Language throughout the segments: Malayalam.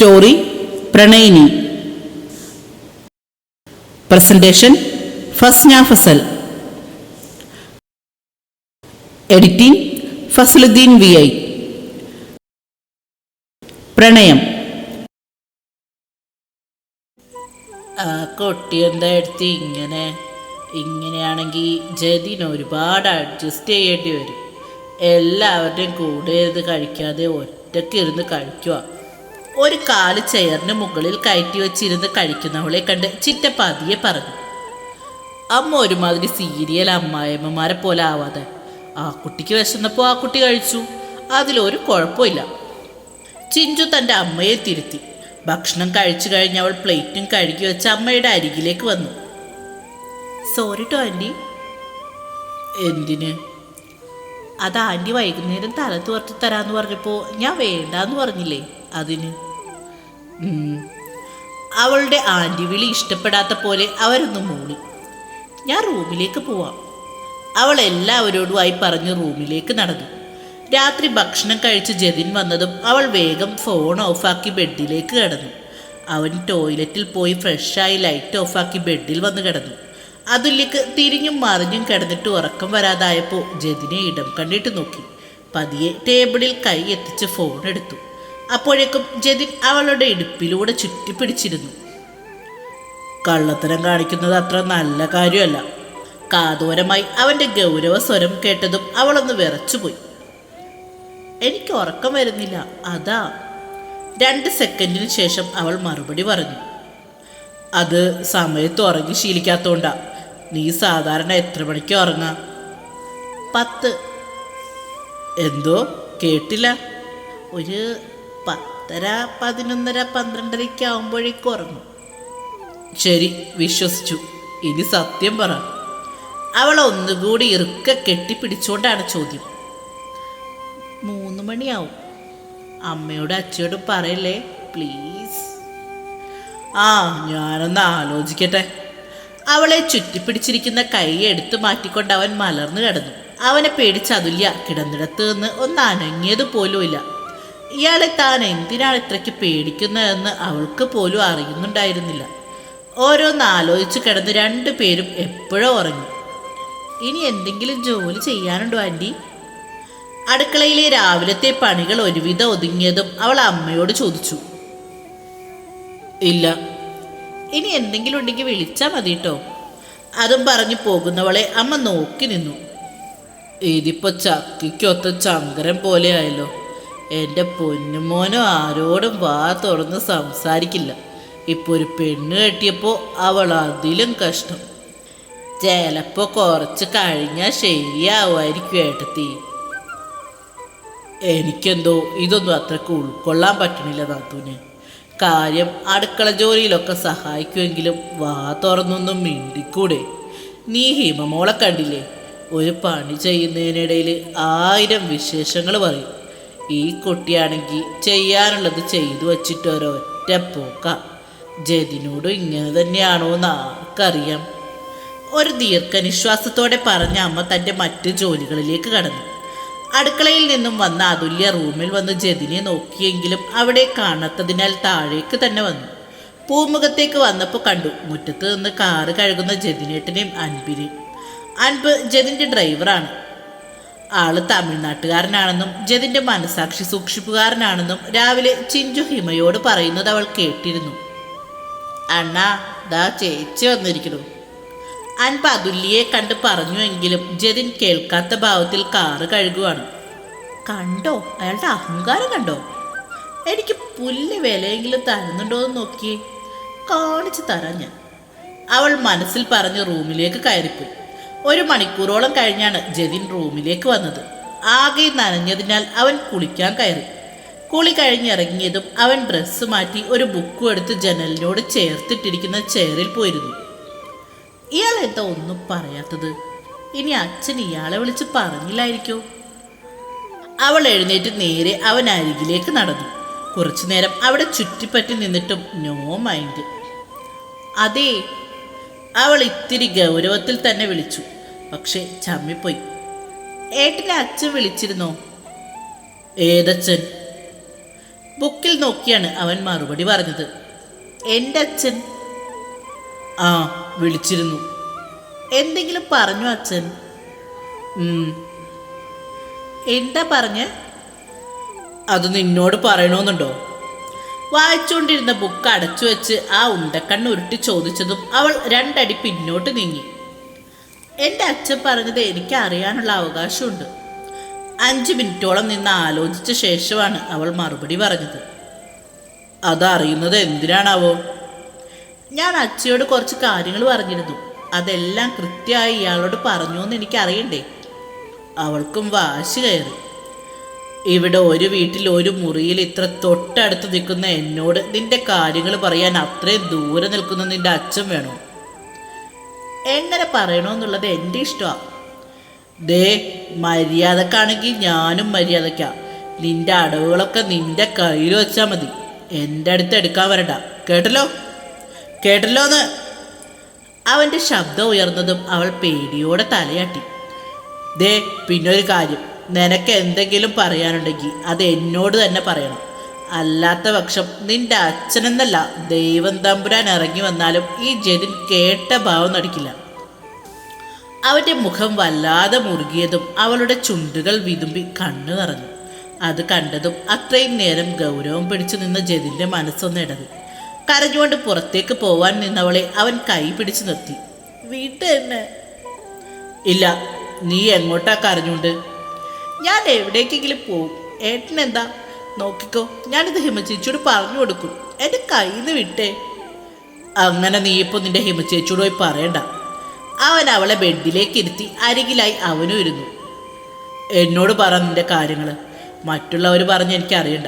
Story Pranayini. Presentation Fasna Fasal. Editing Fasaludheen V I. പ്രണയം. ആ കുട്ടി എന്താ എടുത്ത് ഇങ്ങനെ? ഇങ്ങനെയാണെങ്കിൽ ജതിന് ഒരുപാട് അഡ്ജസ്റ്റ് ചെയ്യേണ്ടി വരും. എല്ലാവരുടെയും കൂടെ ഇരുന്ന് കഴിക്കാതെ ഒറ്റയ്ക്ക് ഇരുന്ന് കഴിക്കുക ഒരു കാൽ ചെയറിന് മുകളിൽ കയറ്റി വെച്ചിരുന്ന് കഴിക്കുന്നവളെ കണ്ട് ചിറ്റപ്പാതിയെ പറഞ്ഞു അമ്മ ഒരുമാതിരി സീരിയൽ അമ്മായിമ്മമാരെ പോലെ ആവാതെ. ആ കുട്ടിക്ക് വിശന്നപ്പോൾ ആ കുട്ടി കഴിച്ചു. അതിലൊരു കുഴപ്പമില്ല. ചിഞ്ചു തന്റെ അമ്മയെ തിരുത്തി. ഭക്ഷണം കഴിച്ചു കഴിഞ്ഞ് അവൾ പ്ലേറ്റും കഴുകി വെച്ച് അമ്മയുടെ അരികിലേക്ക് വന്നു. Sorry to aunty. എന്തിന്? അത് ആന്റി വൈകുന്നേരം തല തുറത്തി തരാമെന്ന് പറഞ്ഞപ്പോൾ ഞാൻ വേണ്ടാന്ന് പറഞ്ഞില്ലേ? അതിന്. അവളുടെ ആന്റി വിളി ഇഷ്ടപ്പെടാത്ത പോലെ അവരൊന്ന് മൂളി ഞാൻ റൂമിലേക്ക് പോവാം. അവൾ എല്ലാവരോടുമായി പറഞ്ഞ് റൂമിലേക്ക് നടന്നു. രാത്രി ഭക്ഷണം കഴിച്ച് ജതിൻ വന്നതും അവൾ വേഗം ഫോൺ ഓഫാക്കി ബെഡിലേക്ക് കിടന്നു. അവൻ ടോയ്ലറ്റിൽ പോയി ഫ്രഷായി ലൈറ്റ് ഓഫാക്കി ബെഡിൽ വന്ന് കിടന്നു. അതുല്യക്ക് തിരിഞ്ഞും മറിഞ്ഞും കിടന്നിട്ട് ഉറക്കം വരാതായപ്പോൾ ജതിനെ ഇടം കണ്ടിട്ട് നോക്കി. പതിയെ ടേബിളിൽ കൈ എത്തിച്ച് ഫോൺ എടുത്തു. അപ്പോഴേക്കും ജതിൻ അവളുടെ ഇടുപ്പിലൂടെ ചുറ്റിപ്പിടിച്ചിരുന്നു. കള്ളത്തരം കാണിക്കുന്നത് അത്ര നല്ല കാര്യമല്ല. കാതോരമായി അവന്റെ ഗൗരവ സ്വരം കേട്ടതും അവളൊന്ന് വിറച്ചുപോയി. എനിക്ക് ഉറക്കം വരുന്നില്ല അതാ. രണ്ട് സെക്കൻഡിന് ശേഷം അവൾ മറുപടി പറഞ്ഞു. അത് സമയത്ത് ഉറങ്ങി ശീലിക്കാത്തോണ്ടാ. നീ സാധാരണ എത്ര മണിക്ക് ഉറങ്ങാ? പത്ത്. എന്തോ? കേട്ടില്ല. ഒരു പത്തര പതിനൊന്നര പന്ത്രണ്ടരയ്ക്ക് ആവുമ്പോഴേക്ക് ഉറങ്ങും. ശരി വിശ്വസിച്ചു. ഇനി സത്യം പറ. അവൾ ഒന്നുകൂടി ഇറുക്ക കെട്ടിപ്പിടിച്ചുകൊണ്ടാണ് ചോദ്യം. മൂന്ന് മണിയാവും അമ്മയോട് അച്ഛയോടും പറയല്ലേ? പ്ലീസ്. ആ ഞാനൊന്ന് ആലോചിക്കട്ടെ. അവളെ ചുറ്റിപ്പിടിച്ചിരിക്കുന്ന കൈ എടുത്തു മാറ്റിക്കൊണ്ട് അവൻ മലർന്നു കിടന്നു. അവനെ പേടിച്ച് കിടന്നിടത്ത് നിന്ന് ഒന്ന് അനങ്ങിയത് പോലുമില്ല. ഇയാളെ താൻ എന്തിനാണ് ഇത്രയ്ക്ക് പേടിക്കുന്നതെന്ന് അവൾക്ക് പോലും അറിയുന്നുണ്ടായിരുന്നില്ല. ഓരോന്ന് ആലോചിച്ച് കിടന്ന് രണ്ടു പേരും എപ്പോഴോ ഉറങ്ങി. ഇനി എന്തെങ്കിലും ജോലി ചെയ്യാനുണ്ടോ ആന്റി അടുക്കളയിലെ രാവിലത്തെ പണികൾ ഒരുവിധം ഒതുങ്ങിയതും അവൾ അമ്മയോട് ചോദിച്ചു. ഇല്ല. ഇനി എന്തെങ്കിലും ഉണ്ടെങ്കിൽ വിളിച്ചാൽ മതി കേട്ടോ അതും പറഞ്ഞു പോകുന്നവളെ അമ്മ നോക്കി നിന്നു. ഇതിപ്പോ ചക്കിക്കൊത്ത ചങ്കരം പോലെ ആയല്ലോ. എന്റെ പൊന്നുമോനും ആരോടും വാ തുറന്ന് സംസാരിക്കില്ല. ഇപ്പോൾ ഒരു പെണ്ണ് കെട്ടിയപ്പോൾ അവൾ അതിലും കഷ്ടം. ചിലപ്പോൾ കുറച്ച് കഴിഞ്ഞാൽ ശരിയാവുമായിരിക്കും ഏട്ടത്തി. എനിക്കെന്തോ ഇതൊന്നും അത്രയ്ക്ക് ഉൾക്കൊള്ളാൻ പറ്റണില്ല നാത്തൂന്. കാര്യം അടുക്കള ജോലിയിലൊക്കെ സഹായിക്കുമെങ്കിലും വാ തുറന്നൊന്നും മിണ്ടിക്കൂടെ. നീ ഹിമമോളെ കണ്ടില്ലേ? ഒരു പണി ചെയ്യുന്നതിനിടയിൽ ആയിരം വിശേഷങ്ങൾ പറയും. ഈ കുട്ടിയാണെങ്കിൽ ചെയ്യാനുള്ളത് ചെയ്തു വച്ചിട്ട് ഒരൊറ്റ പോക്ക. ജതിനോടും ഇങ്ങനെ തന്നെയാണോ എന്ന് ആർക്കറിയാം ഒരു ദീർഘനിശ്വാസത്തോടെ പറഞ്ഞ അമ്മ തന്റെ മറ്റ് ജോലികളിലേക്ക് കടന്നു. അടുക്കളയിൽ നിന്നും വന്ന അതുല്യ റൂമിൽ വന്ന് ജതിനെ നോക്കിയെങ്കിലും അവിടെ കാണാത്തതിനാൽ താഴേക്ക് തന്നെ വന്നു. പൂമുഖത്തേക്ക് വന്നപ്പോൾ കണ്ടു മുറ്റത്ത് നിന്ന് കാറ് കഴുകുന്ന ജതിനേട്ടനെയും അൻപിനെയും. അൻപ് ജതിന്റെ ഡ്രൈവറാണ്. ആൾ തമിഴ്നാട്ടുകാരനാണെന്നും ജതിന്റെ മനസാക്ഷി സൂക്ഷിപ്പുകാരനാണെന്നും രാവിലെ ചിഞ്ചു ഹിമയോട് പറയുന്നത് അവൾ കേട്ടിരുന്നു. അണ്ണാ ദാ ചേച്ചി വന്നിരിക്കുന്നു. അൻപ അതുല്യെ കണ്ട് പറഞ്ഞുവെങ്കിലും ജതിൻ കേൾക്കാത്ത ഭാവത്തിൽ കാറ് കഴുകുവാണ്. കണ്ടോ? അയാളുടെ അഹങ്കാരം കണ്ടോ? എനിക്ക് പുല്ല് വിലയെങ്കിലും തരുന്നുണ്ടോ എന്ന് നോക്കിയേ. കാണിച്ചു തരാം ഞാൻ. അവൾ മനസ്സിൽ പറഞ്ഞ് റൂമിലേക്ക് കയറിപ്പോയി. ഒരു മണിക്കൂറോളം കഴിഞ്ഞാണ് ജതിൻ റൂമിലേക്ക് വന്നത്. ആകെ നനഞ്ഞതിനാൽ അവൻ കുളിക്കാൻ കയറി. കുളി കഴിഞ്ഞിറങ്ങിയതും അവൻ ഡ്രസ്സ് മാറ്റി ഒരു ബുക്കും എടുത്ത് ജനലിനോട് ചേർത്തിട്ടിരിക്കുന്ന ചെയറിൽ പോയിരുന്നു. ഇയാൾ എന്താ ഒന്നും പറയാത്തത്? ഇനി അച്ഛൻ ഇയാളെ വിളിച്ച് പറഞ്ഞില്ലായിരിക്കോ? അവൾ എഴുന്നേറ്റ് നേരെ അവൻ അരികിലേക്ക് നടന്നു. കുറച്ചു നേരം അവിടെ ചുറ്റിപ്പറ്റി നിന്നിട്ടും നോ മൈൻഡ് അതെ അവൾ ഇത്തിരി ഗൗരവത്തിൽ തന്നെ വിളിച്ചു. പക്ഷെ ചമ്മിപ്പോയി. ഏട്ടനെ അച്ഛൻ വിളിച്ചിരുന്നോ? ഏതച്ഛൻ? ബുക്കിൽ നോക്കിയാണ് അവൻ മറുപടി പറഞ്ഞത്. എന്റെ അച്ഛൻ? ആ വിളിച്ചിരുന്നു. എന്തെങ്കിലും പറഞ്ഞു അച്ഛൻ. എന്താ പറഞ്ഞ്? അത് നിന്നോട് പറയണമെന്നുണ്ടോ വായിച്ചുകൊണ്ടിരുന്ന ബുക്ക് അടച്ചു വെച്ച് ആ ഉണ്ടക്കണ്ണ് ഉരുട്ടി ചോദിച്ചതും അവൾ രണ്ടടി പിന്നോട്ട് നീങ്ങി. എന്റെ അച്ഛൻ പറഞ്ഞത് എനിക്ക് അറിയാനുള്ള അവകാശമുണ്ട്. അഞ്ച് മിനിറ്റോളം നിന്ന് ആലോചിച്ച ശേഷമാണ് അവൾ മറുപടി പറഞ്ഞത്. അതറിയുന്നത് എന്തിനാണാവോ? ഞാൻ അച്ഛയോട് കുറച്ച് കാര്യങ്ങൾ പറഞ്ഞിരുന്നു. അതെല്ലാം കൃത്യമായി ഇയാളോട് പറഞ്ഞു എന്ന് എനിക്കറിയണ്ടേ? അവൾക്കും വാശി കയറി. ഇവിടെ ഒരു വീട്ടിൽ ഒരു മുറിയിൽ ഇത്ര തൊട്ടടുത്ത് നിൽക്കുന്ന എന്നോട് നിന്റെ കാര്യങ്ങൾ പറയാൻ അത്രയും ദൂരെ നിൽക്കുന്ന നിന്റെ അച്ഛൻ വേണോ? എങ്ങനെ പറയണമെന്നുള്ളത് എന്റെ ഇഷ്ടമാണ് ദേ മര്യാദക്കാണെങ്കിൽ ഞാനും മര്യാദക്കാ നിന്റെ അടവുകളൊക്കെ നിന്റെ കയ്യിൽ വെച്ചാൽ മതി. എന്റെ അടുത്ത് എടുക്കാൻ വരണ്ട. കേട്ടല്ലോ? കേട്ടല്ലോ എന്ന് അവന്റെ ശബ്ദം ഉയർന്നതും അവൾ പേടിയോടെ തലയാട്ടി. ദേ പിന്നൊരു കാര്യം. നിനക്ക് എന്തെങ്കിലും പറയാനുണ്ടെങ്കിൽ അത് എന്നോട് തന്നെ പറയണം. അല്ലാത്ത പക്ഷം നിന്റെ അച്ഛനെന്നല്ല ദൈവം തമ്പുരാൻ ഇറങ്ങി വന്നാലും ഈ ജതിൻ കേട്ട ഭാവം നടിക്കില്ല. അവന്റെ മുഖം വല്ലാതെ മുറുകിയതും അവളുടെ ചുണ്ടുകൾ വിതുമ്പി കണ്ണു നിറഞ്ഞു. അത് കണ്ടതും അത്രയും നേരം ഗൗരവം പിടിച്ചു നിന്ന ജതിന്റെ മനസ്സൊന്ന് ഇടറി. കരഞ്ഞുകൊണ്ട് പുറത്തേക്ക് പോവാൻ നിന്നവളെ അവൻ കൈ പിടിച്ചു നിർത്തി. വീട്ടിൽ തന്നെ ഇല്ല നീ എങ്ങോട്ടാ കരഞ്ഞുകൊണ്ട്? ഞാൻ എവിടേക്കെങ്കിലും പോകും ഏട്ടൻ എന്താ നോക്കിക്കോ ഞാനിത് ഹിമചേച്ചിയോട് പറഞ്ഞു കൊടുക്കും. എന്റെ കയ്യിൽ നിന്ന് വിട്ടേ. അങ്ങനെ നീ ഇപ്പോൾ നിന്റെ ഹിമചേച്ചിയോട് പോയി പറയണ്ട. അവൻ അവളെ ബെഡിലേക്ക് ഇരുത്തി അരികിലായി അവനും ഇരുന്നു. എന്നോട് പറ നിന്റെ കാര്യങ്ങൾ മറ്റുള്ളവർ പറഞ്ഞ് എനിക്കറിയണ്ട.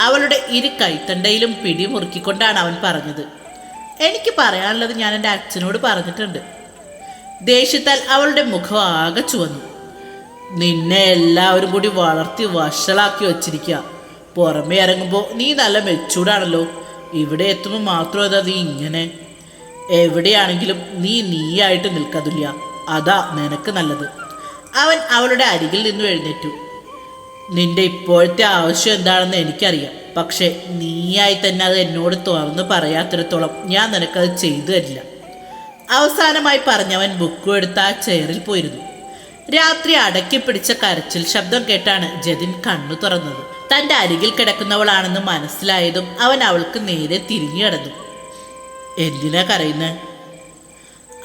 അവളുടെ ഇരു കൈത്തണ്ടയിലും പിടി മുറുക്കിക്കൊണ്ടാണ് അവൻ പറഞ്ഞത്. എനിക്ക് പറയാനുള്ളത് ഞാൻ എന്റെ അച്ഛനോട് പറഞ്ഞിട്ടുണ്ട്. ദേഷ്യത്താൽ അവളുടെ മുഖം ആകെ ചുവന്നു. നിന്നെ എല്ലാവരും കൂടി വളർത്തി വഷളാക്കി വച്ചിരിക്കുക പുറമേ ഇറങ്ങുമ്പോൾ നീ നല്ല മെച്ചൂടാണല്ലോ. ഇവിടെ എത്തുമ്പോൾ മാത്രം അതാ നീ ഇങ്ങനെ? എവിടെയാണെങ്കിലും നീ നീയായിട്ട് നിൽക്കതില്ല. അതാ നിനക്ക് നല്ലത്. അവൻ അവളുടെ അരികിൽ നിന്നും എഴുന്നേറ്റു. നിന്റെ ഇപ്പോഴത്തെ ആവശ്യം എന്താണെന്ന് എനിക്കറിയാം. പക്ഷേ നീയായി തന്നെ അത് എന്നോട് തുറന്ന് പറയാത്തിടത്തോളം ഞാൻ നിനക്കത് ചെയ്തു തരില്ല. അവസാനമായി പറഞ്ഞവൻ ബുക്കും എടുത്ത് ആ ചെയറിൽ പോയിരുന്നു. രാത്രി അടക്കി പിടിച്ച കരച്ചിൽ ശബ്ദം കേട്ടാണ് ജതിൻ കണ്ണു തുറന്നത്. തന്റെ അരികിൽ കിടക്കുന്നവളാണെന്ന് മനസ്സിലായതും അവൻ അവൾക്ക് നേരെ തിരിഞ്ഞു കിടന്നു എന്തിനാ കരയുന്നത്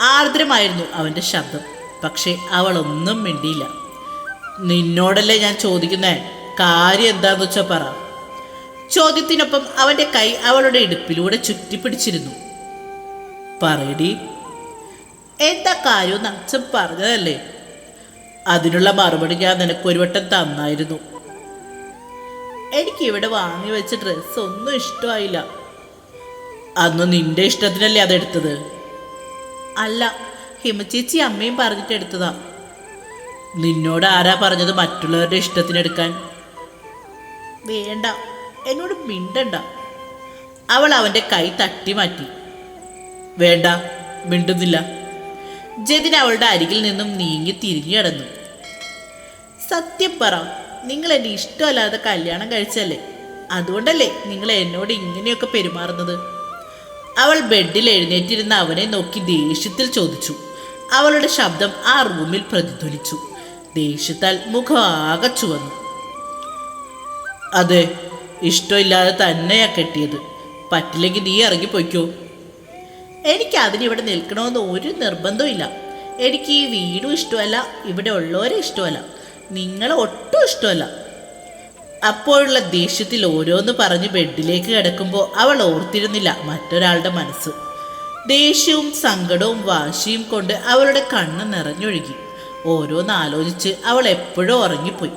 ആർദ്രമായിരുന്നു അവന്റെ ശബ്ദം. പക്ഷേ അവളൊന്നും മിണ്ടിയില്ല. നിന്നോടല്ലേ ഞാൻ ചോദിക്കുന്നേ? കാര്യം എന്താന്ന് വെച്ചാ പറ. ചോദ്യത്തിനൊപ്പം അവന്റെ കൈ അവളുടെ ഇടുപ്പിലൂടെ ചുറ്റിപ്പിടിച്ചിരുന്നു. പറയടി. എന്താ കാര്യം അച്ഛൻ പറഞ്ഞതല്ലേ? അതിനുള്ള മറുപടി ഞാൻ നിനക്ക് ഒരു വട്ടം തന്നായിരുന്നു. എനിക്ക് ഇവിടെ വാങ്ങി വെച്ച ഡ്രസ്സ് ഒന്നും ഇഷ്ടമായില്ല. അന്ന് നിന്റെ ഇഷ്ടത്തിനല്ലേ അതെടുത്തത് അല്ല ഹിമചേച്ചി അമ്മയും പറഞ്ഞിട്ട് എടുത്തതാ. നിന്നോട് ആരാ പറഞ്ഞത് മറ്റുള്ളവരുടെ ഇഷ്ടത്തിനെടുക്കാൻ വേണ്ട എന്നോട് മിണ്ടണ്ട. അവൾ അവന്റെ കൈ തട്ടി മാറ്റി. വേണ്ട മിണ്ടുന്നില്ല. ജതിൻ അവളുടെ അരികിൽ നിന്നും നീങ്ങി തിരിഞ്ഞു കടന്നു സത്യം പറ നിങ്ങൾ എന്നെ ഇഷ്ടമല്ലാതെ കല്യാണം കഴിച്ചല്ലേ? അതുകൊണ്ടല്ലേ നിങ്ങൾ എന്നോട് ഇങ്ങനെയൊക്കെ പെരുമാറുന്നത്? അവൾ ബെഡിൽ എഴുന്നേറ്റിരുന്ന അവനെ നോക്കി ദേഷ്യത്തിൽ ചോദിച്ചു. അവളുടെ ശബ്ദം ആ റൂമിൽ പ്രതിധ്വനിച്ചു. ദേഷ്യത്താൽ മുഖം ആകെ ചുവന്നു. അതെ ഇഷ്ടമില്ലാതെ തന്നെയാ കെട്ടിയത്. പറ്റില്ലെങ്കിൽ നീ ഇറങ്ങിപ്പോയിക്കോ. എനിക്ക് അതിനിവിടെ നിൽക്കണമെന്ന് ഒരു നിർബന്ധമില്ല എനിക്ക് ഈ വീടും ഇഷ്ടമല്ല ഇവിടെ ഉള്ളവരെ ഇഷ്ടമല്ല. നിങ്ങളെ ഒട്ടും ഇഷ്ടമല്ല. അപ്പോഴുള്ള ദേഷ്യത്തിൽ ഓരോന്ന് പറഞ്ഞ് ബെഡിലേക്ക് കിടക്കുമ്പോൾ അവൾ ഓർത്തിരുന്നില്ല മറ്റൊരാളുടെ മനസ്സ്. ദേഷ്യവും സങ്കടവും വാശിയും കൊണ്ട് അവളുടെ കണ്ണ് നിറഞ്ഞൊഴുകി. ഓരോന്ന് ആലോചിച്ച് അവൾ എപ്പോഴും ഉറങ്ങിപ്പോയി.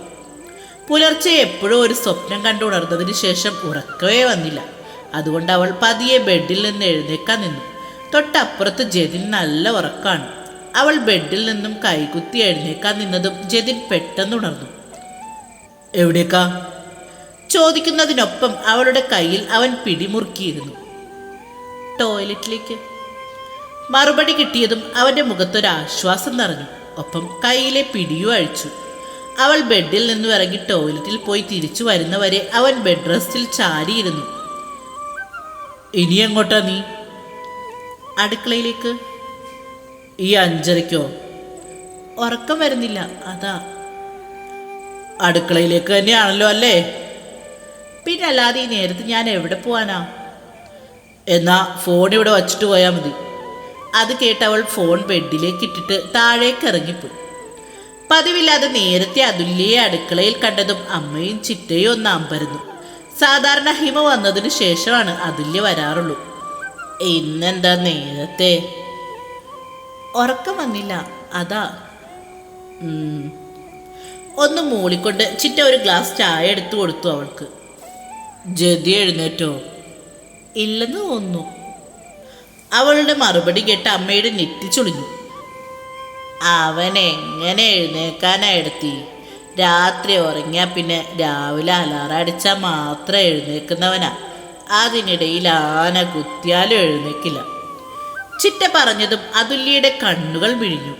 പുലർച്ചെ എപ്പോഴും ഒരു സ്വപ്നം കണ്ടു ഉണർന്നതിന് ശേഷം ഉറക്കവേ വന്നില്ല. അതുകൊണ്ട് അവൾ പതിയെ ബെഡിൽ നിന്ന് എഴുന്നേക്കാൻ നിന്നു. തൊട്ടപ്പുറത്ത് ജതിൻ നല്ല ഉറക്കാണ്. അവൾ ബെഡിൽ നിന്നും കൈകുത്തി എഴുന്നേക്കാൻ നിന്നതും ജതിൻ പെട്ടെന്ന് ഉണർന്നു. എവിടേക്കാ? ചോദിക്കുന്നതിനൊപ്പം അവളുടെ കയ്യിൽ അവൻ പിടിമുറുക്കിയിരുന്നു. ടോയ്ലറ്റിലേക്ക്. മറുപടി കിട്ടിയതും അവന്റെ മുഖത്തൊരാശ്വാസം നിറഞ്ഞു. ഒപ്പം കയ്യിലെ പിടിയും അഴിച്ചു. അവൾ ബെഡിൽ നിന്നും ഇറങ്ങി ടോയ്ലറ്റിൽ പോയി തിരിച്ചു വരുന്നവരെ അവൻ ബെഡ് റെസ്റ്റിൽ ചാരിയിരുന്നു. ഇനി എങ്ങോട്ടാ നീ? അടുക്കളയിലേക്ക്? ഈ അഞ്ചരയ്ക്കോ? ഉറക്കം വരുന്നില്ല അതാ. അടുക്കളയിലേക്ക് തന്നെയാണല്ലോ അല്ലേ? പിന്നെ അല്ലാതെ ഈ നേരത്ത് ഞാൻ എവിടെ പോവാനാ? എന്നാ ഫോൺ ഇവിടെ വച്ചിട്ട് പോയാൽ മതി. അത് കേട്ട് അവൾ ഫോൺ ബെഡിലേക്ക് ഇട്ടിട്ട് താഴേക്ക് ഇറങ്ങിപ്പോയി. പതിവില്ലാതെ നേരത്തെ അതുല്യെ അടുക്കളയിൽ കണ്ടതും അമ്മയും ചിറ്റയും ഒന്ന് അമ്പരുന്നു. സാധാരണ ഹിമ വന്നതിന് ശേഷമാണ് അതുല്യ വരാറുള്ളൂ. ഇന്നെന്താ നേരത്തെ? ഉറക്കം വന്നില്ല. അതാ. ഒന്ന് മൂളിക്കൊണ്ട് ചിറ്റ ഒരു ഗ്ലാസ് ചായ എടുത്തു കൊടുത്തു അവൾക്ക്. ജതി എഴുന്നേറ്റോ? ഇല്ലെന്ന് തോന്നുന്നു. അവളുടെ മറുപടി കേട്ട് അമ്മയുടെ നെറ്റി ചുളിഞ്ഞു. അവൻ എങ്ങനെ എഴുന്നേക്കാനാ എടുത്തി? രാത്രി ഉറങ്ങിയാൽ പിന്നെ രാവിലെ അലാറടിച്ചാൽ മാത്രം എഴുന്നേക്കുന്നവനാ. അതിനിടയിൽ ആന കുത്തിയാലും എഴുന്നേക്കില്ല. ചിറ്റ പറഞ്ഞതും അതുല്യയുടെ കണ്ണുകൾ വിഴിഞ്ഞു.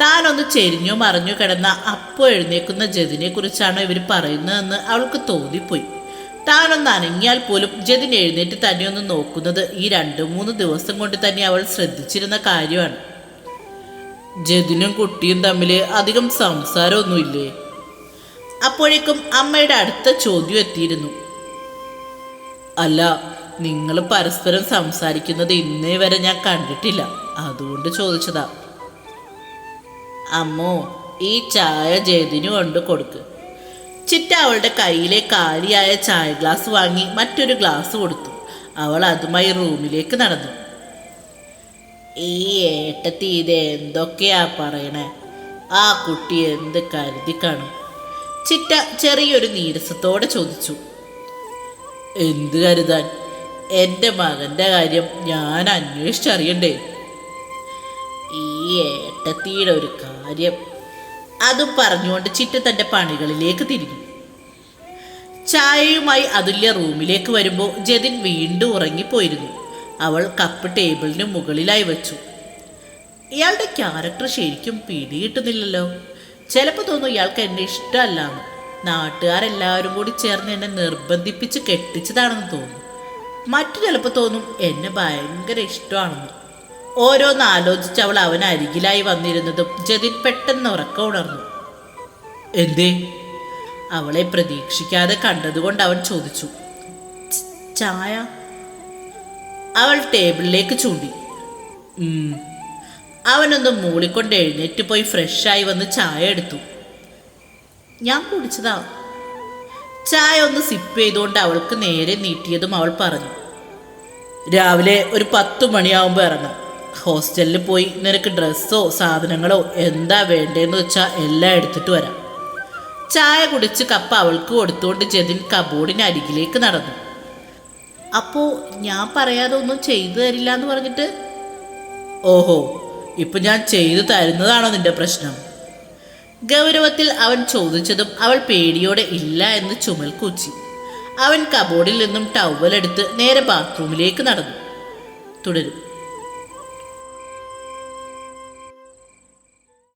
താനൊന്ന് ചെരിഞ്ഞു മറിഞ്ഞു കിടന്ന അപ്പോൾ എഴുന്നേക്കുന്ന ജതിനെ കുറിച്ചാണ് ഇവർ പറയുന്നതെന്ന് അവൾക്ക് തോന്നിപ്പോയി. താനൊന്ന് അനങ്ങിയാൽ പോലും ജതിൻ എഴുന്നേറ്റ് തന്നെ ഒന്ന് നോക്കുന്നത് ഈ രണ്ട് മൂന്ന് ദിവസം കൊണ്ട് തന്നെ അവൾ ശ്രദ്ധിച്ചിരുന്ന കാര്യമാണ്. ജതിനും കുട്ടിയും തമ്മിൽ അധികം സംസാരമൊന്നുമില്ലേ? അപ്പോഴേക്കും അമ്മയുടെ അടുത്ത ചോദ്യം എത്തിയിരുന്നു. അല്ല നിങ്ങൾ പരസ്പരം സംസാരിക്കുന്നത് ഇന്നേ വരെ ഞാൻ കണ്ടിട്ടില്ല. അതുകൊണ്ട് ചോദിച്ചതാ. അമ്മോ ഈ ചായ ജയതിനു കൊണ്ട് കൊടുക്ക്. ചിറ്റ അവളുടെ കയ്യിലെ കാലിയായ ചായ ഗ്ലാസ് വാങ്ങി മറ്റൊരു ഗ്ലാസ് കൊടുത്തു. അവൾ അതുമായി റൂമിലേക്ക് നടന്നു. ഈ ഏട്ടത്തി ഇത് എന്തൊക്കെയാ പറയണേ? ആ കുട്ടി എന്ത് കരുതി കാണും? ചിറ്റ ചെറിയൊരു നീരസത്തോടെ ചോദിച്ചു. എന്ത് കരുതാൻ? എന്റെ മകന്റെ കാര്യം ഞാൻ അന്വേഷിച്ചറിയണ്ടേ? ഈ ഏട്ടത്തിയുടെ ഒരു കാര്യം അതും പറഞ്ഞുകൊണ്ട് ചിറ്റ തന്റെ പണികളിലേക്ക് തിരിഞ്ഞു. ചായയുമായി അതുല്യ റൂമിലേക്ക് വരുമ്പോൾ ജതിൻ വീണ്ടും ഉറങ്ങിപ്പോയിരുന്നു. അവൾ കപ്പ് ടേബിളിന് മുകളിലായി വെച്ചു. ഇയാളുടെ ക്യാരക്ടർ ശരിക്കും പിടികിട്ടുന്നില്ലല്ലോ. ചിലപ്പോൾ തോന്നും ഇയാൾക്ക് എന്നെ ഇഷ്ടമല്ലാന്ന്. നാട്ടുകാരെല്ലാവരും കൂടി ചേർന്ന് എന്നെ നിർബന്ധിപ്പിച്ച് കെട്ടിച്ചതാണെന്ന് തോന്നും മറ്റു ചിലപ്പോൾ തോന്നും എന്നെ ഭയങ്കര ഇഷ്ടമാണെന്ന്. ഓരോന്ന് ആലോചിച്ച് അവൾ അവൻ അരികിലായി വന്നിരുന്നതും ജതിൻ പെട്ടെന്ന് ഉറക്കം ഉണർന്നു. എന്തേ? അവളെ പ്രതീക്ഷിക്കാതെ കണ്ടതുകൊണ്ട് അവൻ ചോദിച്ചു. ചായ? അവൾ ടേബിളിലേക്ക് ചൂണ്ടി. അവനൊന്ന് മൂളിക്കൊണ്ട് എഴുന്നേറ്റ് പോയി ഫ്രഷായി വന്ന് ചായ എടുത്തു. ഞാൻ കുടിച്ചതാ. ചായ ഒന്ന് സിപ്പ് ചെയ്തുകൊണ്ട് അവൾക്ക് നേരെ നീട്ടിയതും അവൾ പറഞ്ഞു. രാവിലെ ഒരു പത്ത് മണിയാവുമ്പോൾ ഇറങ്ങാം. ഹോസ്റ്റലിൽ പോയി നിനക്ക് ഡ്രസ്സോ സാധനങ്ങളോ എന്താ വേണ്ടതെന്ന് വെച്ചാൽ എല്ലാം എടുത്തിട്ട് വരാം. ചായ കുടിച്ച് കപ്പ അവൾക്ക് കൊടുത്തുകൊണ്ട് ജതിൻ കബോർഡിന് അരികിലേക്ക് നടന്നു. അപ്പോൾ ഞാൻ പറയാതെ ഒന്നും ചെയ്തു തരില്ല എന്ന് പറഞ്ഞിട്ട്? ഓഹോ ഇപ്പൊ ഞാൻ ചെയ്തു തരുന്നതാണോ നിന്റെ പ്രശ്നം? ഗൗരവത്തിൽ അവൻ ചോദിച്ചതും അവൾ പേടിയോടെ ഇല്ല എന്ന് ചുമൽ കൂച്ചി. അവൻ കബോർഡിൽ നിന്നും ടവലെടുത്ത് നേരെ ബാത്റൂമിലേക്ക് നടന്നു. തുടരും.